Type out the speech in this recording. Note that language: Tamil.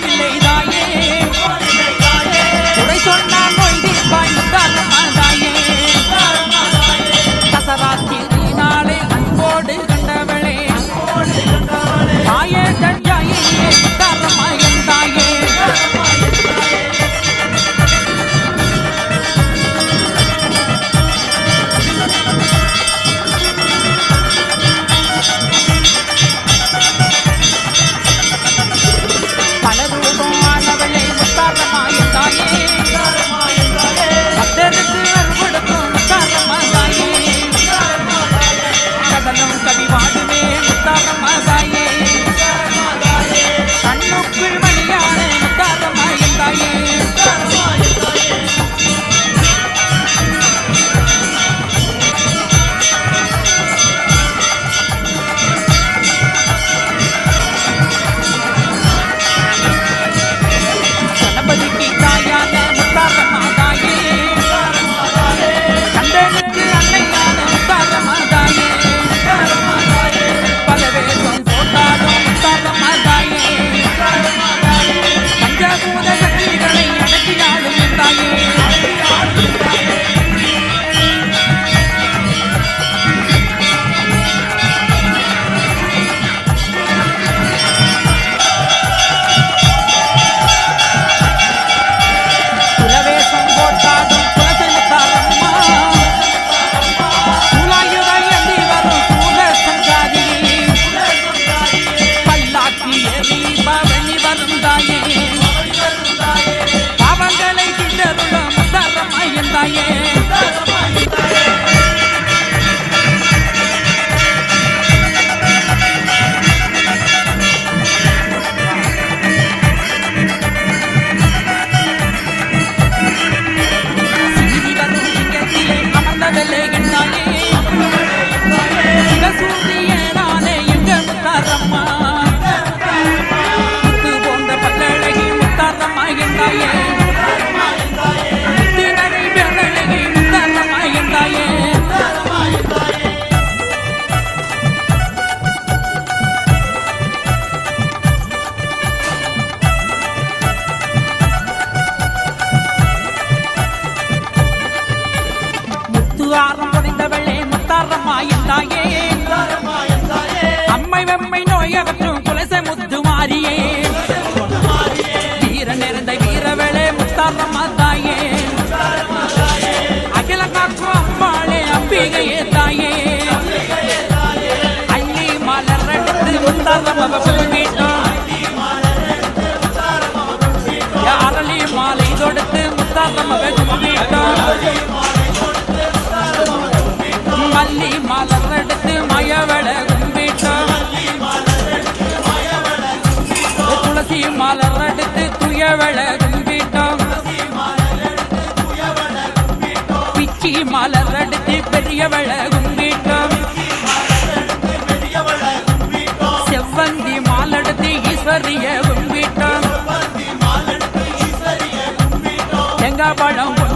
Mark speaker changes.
Speaker 1: Dominate. ஆரம் புரிந்தவளே முத்தாரம்மா என்றாயே. அம்மை வெம்மை நோய் அகற்றும் குலசை முத்து மாறியே. வீர நிறைந்த வீரவளே முத்தாரம்மா தாயே. அகில காக்கும் அம்மாளே அம்பிகையே தாயே. அள்ளி மலர் எடுத்து முத்தாரம்மா மாலை தொடுத்து முத்தாரம்மா சொல்லிட்டோம் மல்லி மலரெடுத்து மயவள கும்பிட்டோம் துளசி மலரெடுத்து துயவள கும்பிட்டோம் பிச்சி மலரெடுத்து பெரியவள கும்பிட்டோம் செவ்வந்தி மாலெடுத்து ஈஸ்வரிய கும்பிட்டோம் தேங்காய் பழம்